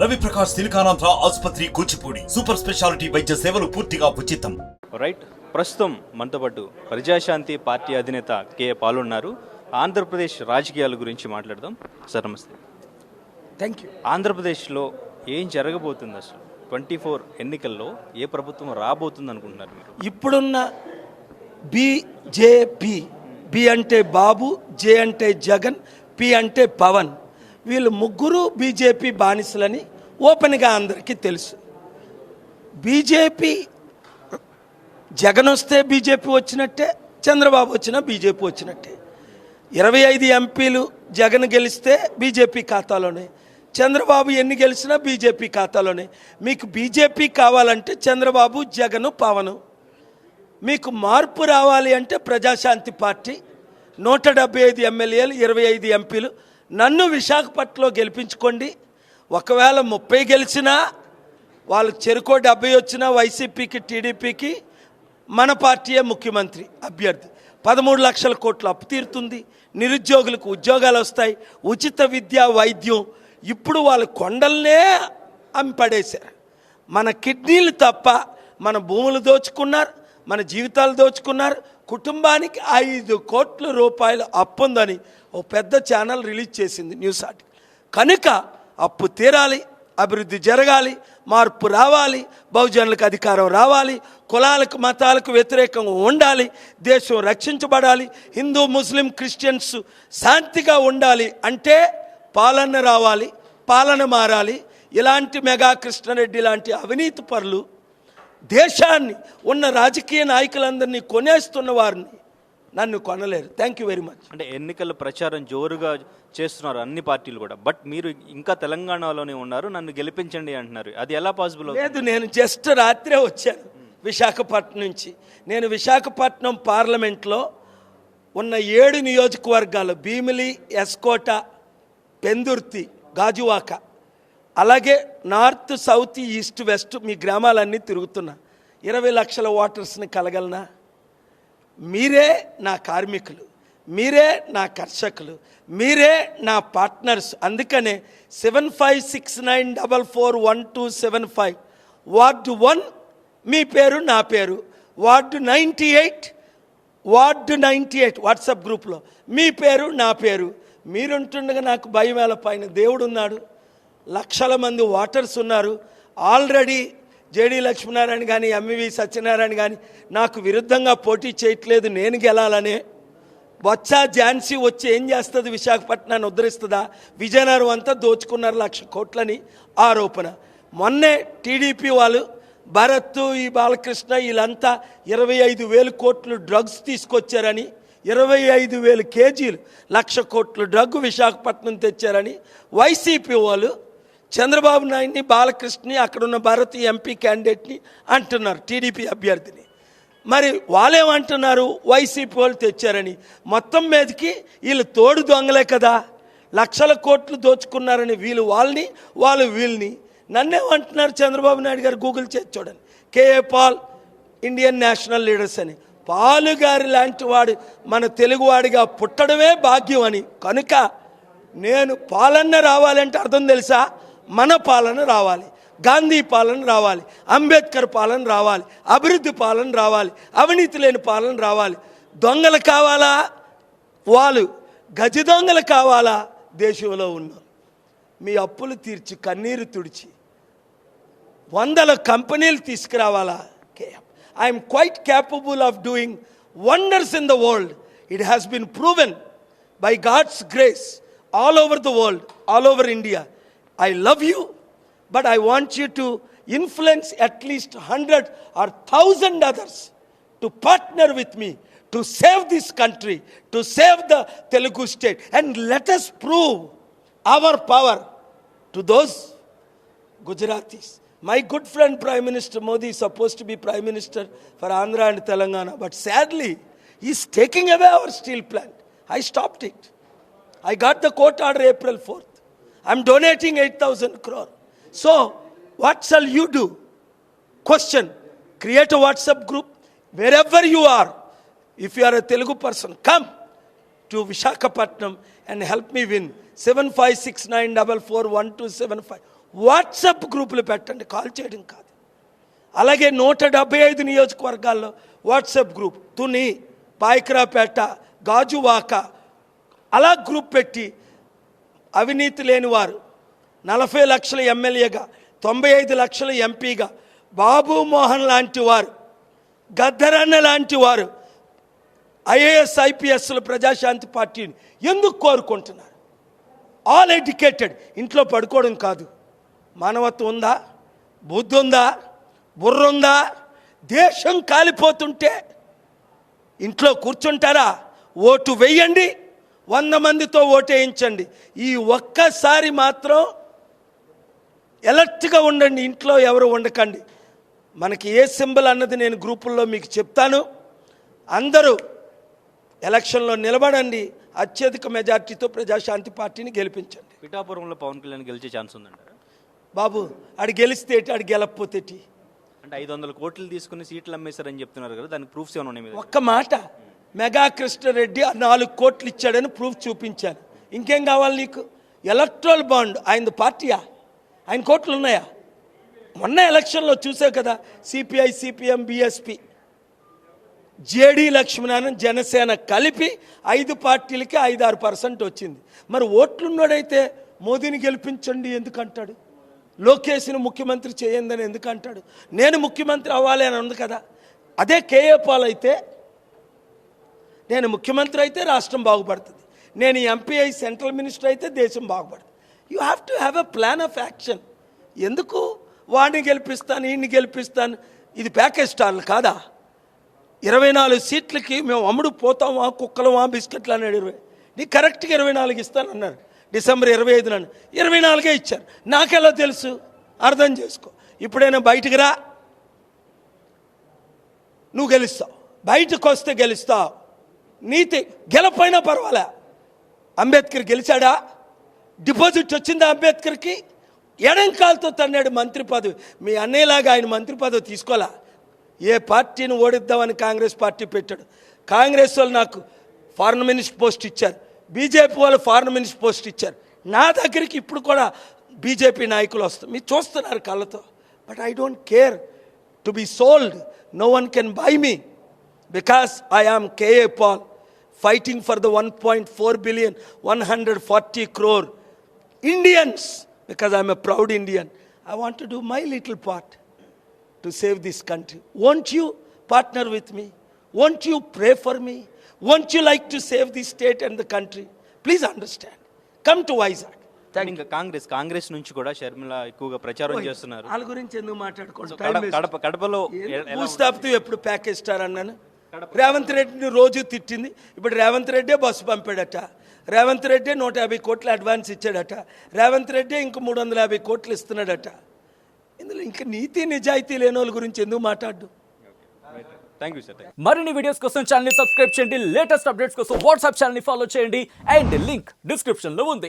రవి ప్రకాష్ సిలికానాంధ్ర ఆసుపత్రి Kuchipudi super speciality వైద్య సేవలు పూర్తిగా ఉచితం. రైట్ ప్రస్తుతం మనతో పాటు ప్రజాశాంతి పార్టీ అధినేత కె. పాల్ ఉన్నారు. ఆంధ్రప్రదేశ్ రాజకీయాల గురించి మాట్లాడదాం. సార్ నమస్తే. థ్యాంక్ యూ ఆంధ్రప్రదేశ్లో ఏం జరగబోతుంది అసలు? ట్వంటీ ఫోర్ ఎన్నికల్లో ఏ ప్రభుత్వం రాబోతుంది అనుకుంటున్నారు మీరు? ఇప్పుడున్న బీజేపీ బి అంటే బాబు జే అంటే జగన్ పి అంటే పవన్. వీళ్ళు ముగ్గురు బీజేపీ బానిసలని ఓపెన్గా అందరికీ తెలుసు. బీజేపీ జగన్ వస్తే బీజేపీ వచ్చినట్టే చంద్రబాబు వచ్చినా బీజేపీ వచ్చినట్టే. ఇరవై ఐదు ఎంపీలు జగన్ గెలిస్తే బీజేపీ ఖాతాలోనే చంద్రబాబు ఎన్ని గెలిచినా బీజేపీ ఖాతాలోనే. మీకు బీజేపీ కావాలంటే చంద్రబాబు జగన్ పవను. మీకు మార్పు రావాలి అంటే ప్రజాశాంతి పార్టీ. నూట డెబ్బై ఐదు ఎమ్మెల్యేలు ఇరవై ఐదు ఎంపీలు. నన్ను విశాఖపట్నంలో గెలిపించుకోండి. ఒకవేళ ముప్పై గెలిచినా వాళ్ళు చెరుకో డెబ్బై వచ్చినా వైసీపీకి టీడీపీకి మన పార్టీయే ముఖ్యమంత్రి అభ్యర్థి. పదమూడు లక్షల కోట్లు అప్పు తీరుతుంది. నిరుద్యోగులకు ఉద్యోగాలు వస్తాయి. ఉచిత విద్య వైద్యం. ఇప్పుడు వాళ్ళు కొండల్నే అమ్మి పడేశారు మన కిడ్నీలు తప్ప మన భూములు దోచుకున్నారు మన జీవితాలు దోచుకున్నారు కుటుంబానికి ఐదు కోట్ల రూపాయలు అప్పు ఉందని ఓ పెద్ద ఛానల్ రిలీజ్ చేసింది న్యూస్ ఆర్టికల్. కనుక అప్పు తీరాలి అభివృద్ధి జరగాలి మార్పు రావాలి బహుజనులకు అధికారం రావాలి కులాలకు మతాలకు వ్యతిరేకంగా ఉండాలి దేశం రక్షించబడాలి హిందూ ముస్లిం క్రిస్టియన్స్ శాంతిగా ఉండాలి అంటే పాలన రావాలి పాలన మారాలి. ఇలాంటి మెగా కృష్ణారెడ్డి లాంటి అవినీతి పరులు దేశాన్ని ఉన్న రాజకీయ నాయకులందరినీ కొనేస్తున్న వారిని నన్ను కొనలేరు. థ్యాంక్ యూ వెరీ మచ్ అంటే ఎన్నికల ప్రచారం జోరుగా చేస్తున్నారు అన్ని పార్టీలు కూడా. బట్ మీరు ఇంకా తెలంగాణలోనే ఉన్నారు నన్ను గెలిపించండి అంటున్నారు. అది ఎలా పాసిబుల్ లేదు నేను జస్ట్ రాత్రే వచ్చాను విశాఖపట్నం నుంచి. నేను విశాఖపట్నం పార్లమెంట్లో ఉన్న ఏడు నియోజకవర్గాలు భీమిలి ఎస్కోట పెందుర్తి గాజువాక అలాగే నార్త్ సౌత్ ఈస్ట్ వెస్ట్ మీ గ్రామాలన్నీ తిరుగుతున్నా. ఇరవై లక్షల ఓటర్స్ని కలగలనా? మీరే నా కార్మికులు మీరే నా కర్షకులు మీరే నా పార్ట్నర్స్. అందుకనే seven five six nine double four one two seven five ward one మీ పేరు నా పేరు. Ward ninety eight ward ninety eight WhatsApp గ్రూప్లో మీ పేరు నా పేరు. మీరుంటుండగా నాకు భయం వేల పైన దేవుడు ఉన్నాడు లక్షల మంది ఓటర్స్ ఉన్నారు. ఆల్రెడీ జేడీ లక్ష్మీనారాయణ కానీ ఎంవి సత్యనారాయణ కానీ నాకు విరుద్ధంగా పోటీ చేయట్లేదు. నేను గెలాలనే. వచ్చా ఝాన్సీ వచ్చి ఏం చేస్తుంది? విశాఖపట్నాన్ని ఉద్ధరిస్తుందా? విజయనగరం అంతా దోచుకున్నారు లక్ష కోట్లని ఆరోపణ. మొన్నే టీడీపీ వాళ్ళు భరత్ ఈ బాలకృష్ణ వీళ్ళంతా ఇరవై ఐదు వేలు కోట్లు డ్రగ్స్ తీసుకొచ్చారని ఇరవై ఐదు వేలు కేజీలు లక్ష కోట్లు డ్రగ్ విశాఖపట్నం తెచ్చారని వైసీపీ వాళ్ళు చంద్రబాబు నాయుడిని బాలకృష్ణని అక్కడున్న భారత్ ఎంపీ క్యాండిడేట్ని అంటున్నారు టీడీపీ అభ్యర్థిని. మరి వాళ్ళేమంటున్నారు? వైసీపీ వాళ్ళు తెచ్చారని. మొత్తం మీదకి వీళ్ళు తోడు దొంగలే కదా. లక్షల కోట్లు దోచుకున్నారని వీళ్ళు వాళ్ళని వాళ్ళు వీళ్ళని. నన్నేమంటున్నారు చంద్రబాబు నాయుడు గారు గూగుల్ చేసి చూడండి. K A Paul Indian national leaders అని. పాలు గారి లాంటి వాడు మన తెలుగువాడిగా పుట్టడమే భాగ్యం అని. కనుక నేను పాలన్న రావాలంటే అర్థం తెలుసా? మన పాలన రావాలి. గాంధీ పాలన రావాలి. అంబేద్కర్ పాలన రావాలి. అభివృద్ధి పాలన రావాలి. అవినీతి లేని పాలన రావాలి. దొంగలు కావాలా? వాళ్ళు గజ దొంగలు కావాలా? దేశంలో ఉన్నాం మీ అప్పులు తీర్చి కన్నీరు తుడిచి వందల కంపెనీలు తీసుకురావాలా? I'm quite capable of doing wonders in the world it has been proven by God's grace all over the world all over India I love you, but I want you to influence at least 100 or 1,000 others to partner with me to save this country, to save the Telugu state. And let us prove our power to those Gujaratis. My good friend Prime Minister Modi is supposed to be Prime Minister for Andhra and Telangana, but sadly, he's taking away our steel plant. I stopped it. I got the court order April 4th. I'm donating eight thousand crore so what shall you do question create a WhatsApp group wherever you are if you are a Telugu person come to Visakhapatnam and help me win seven five six nine double four one two seven five WhatsApp గ్రూపులు పెట్టండి call చేయడం కాదు అలాగే నూట డెబ్బై ఐదు నియోజకవర్గాల్లో WhatsApp group Tuni Payakaraopeta Gajuwaka అలా గ్రూప్ పెట్టి అవినీతి లేని వారు నలభై లక్షల ఎమ్మెల్యేగా తొంభై ఐదు లక్షల ఎంపీగా బాబు మోహన్ లాంటి వారు గద్దరన్న లాంటి వారు ఐఏఎస్ ఐపీఎస్ల ప్రజాశాంతి పార్టీని ఎందుకు కోరుకుంటున్నారు? ఆల్ ఎడ్యుకేటెడ్ ఇంట్లో పడుకోవడం కాదు. మానవత్వం ఉందా? బుద్ధి ఉందా? బుర్ర ఉందా? దేశం కాలిపోతుంటే ఇంట్లో కూర్చుంటారా? ఓటు వెయ్యండి వంద మందితో ఓటు వేయించండి ఈ ఒక్కసారి మాత్రం ఎలర్ట్గా ఉండండి ఇంట్లో ఎవరు ఉండకండి. మనకి ఏ సింబల్ అన్నది నేను గ్రూపుల్లో మీకు చెప్తాను. అందరూ ఎలక్షన్లో నిలబడండి అత్యధిక మెజార్టీతో ప్రజాశాంతి పార్టీని గెలిపించండి. పిఠాపురంలో పవన్ కళ్యాణ్ గెలిచే ఛాన్స్ ఉందంటారా? బాబు ఆడు గెలిస్తే ఏంటి, ఆడు గెలకపోతే ఏంటి? అంటే ఐదు వందల కోట్లు తీసుకుని సీట్లు అమ్మేశారని చెప్తున్నారు కదా దానికి ప్రూఫ్స్ ఏమైనా ఉన్నాయి? ఒక్క మాట. మెగా కృష్ణారెడ్డి నాలుగు కోట్లు ఇచ్చాడని ప్రూఫ్ చూపించాను. ఇంకేం కావాలి నీకు? Electoral bond. ఆయన పార్టీయా? ఆయన కోట్లు ఉన్నాయా? మొన్న ఎలక్షన్లో చూసావు కదా CPI CPM BSP. JD Lakshminarayana Janasena కలిపి ఐదు పార్టీలకి ఐదారు పర్సెంట్ వచ్చింది. మరి ఓట్లున్నాడైతే మోదీని గెలిపించండి ఎందుకంటాడు? లోకేష్ని ముఖ్యమంత్రి చేయందని ఎందుకంటాడు? నేను ముఖ్యమంత్రి అవ్వాలి అని ఉంది కదా. అదే కేఏ పాల్ అయితే నేను ముఖ్యమంత్రి అయితే రాష్ట్రం బాగుపడుతుంది. నేను ఎంపీ అయి సెంట్రల్ మినిస్టర్ అయితే దేశం బాగుపడుతుంది. You have to have a plan of action ఎందుకు? వాడిని గెలిపిస్తాను ఈయన్ని గెలిపిస్తాను. ఇది ప్యాకేజ్ స్టార్లు కాదా? ఇరవై నాలుగు సీట్లకి మేము అమ్ముడు పోతామా కుక్కలమా బిస్కెట్లు అన్నాడు ఇరవై. నీ కరెక్ట్గా ఇరవై నాలుగు ఇస్తాను అన్నారు. డిసెంబర్ ఇరవై ఐదున ఇరవై నాలుగే ఇచ్చారు. నాకెలా తెలుసు? అర్థం చేసుకో. ఇప్పుడైనా బయటికి రా. నువ్వు గెలుస్తావు. బయటకు వస్తే గెలుస్తావు. నీతి గెలపైనా పర్వాలే. అంబేద్కర్ గెలిచాడా? డిపాజిట్ వచ్చిందా అంబేద్కర్కి? ఎడం కాలుతో తన్నాడు మంత్రి పదవి. మీ అన్నయ్యలాగా ఆయన మంత్రి పదవి తీసుకోవాలా? ఏ పార్టీని ఓడిద్దామని కాంగ్రెస్ పార్టీ పెట్టాడు. కాంగ్రెస్ వాళ్ళు నాకు ఫారెన్ మినిస్టర్ పోస్ట్ ఇచ్చారు. బీజేపీ వాళ్ళు ఫారెన్ మినిస్టర్ పోస్ట్ ఇచ్చారు. నా దగ్గరికి ఇప్పుడు కూడా బీజేపీ నాయకులు వస్తారు. మీరు చూస్తున్నారు కళ్ళతో. But I don't care to be sold no one can buy me because I am K A Paul fighting for the 1.4 billion, 140 crore Indians because I'm a proud Indian. I want to do my little part to save this country. Won't you partner with me? Won't you pray for me? Won't you like to save the state and the country? Please understand. Come to. Thank ఇంకా కాంగ్రెస్ కాంగ్రెస్ నుంచి కూడా షర్మిల ఎక్కువగా ప్రచారం. చేస్తున్నారు వాళ్ళ గురించి ఎందుకు మాట్లాడుకోండి కడప- కడప కడపలో ఎప్పుడు ప్యాకేజ్ స్టార్ అన్నాను రేవంత్ రెడ్డిని రోజు తిట్టింది. ఇప్పుడు రేవంత్ రెడ్డే బస్సు పంపాడట. రేవంత్ రెడ్డే నూట యాభై కోట్లు అడ్వాన్స్ ఇచ్చాడట. రేవంత్ రెడ్డే ఇంక మూడు వందల యాభై కోట్లు ఇస్తున్నాడట. ఇందులో ఇంకా నీతి నిజాయితీ లేని వాళ్ళ గురించి ఎందుకు మాట్లాడు థ్యాంక్ యూ సార్ మరిన్ని వీడియోస్ కోసం ఛానల్ని సబ్స్క్రైబ్ చేయండి. లేటెస్ట్ అప్డేట్స్ కోసం వాట్సాప్ ఛానల్ని ఫాలో చేయండి. అండ్ లింక్ డిస్క్రిప్షన్లో ఉంది.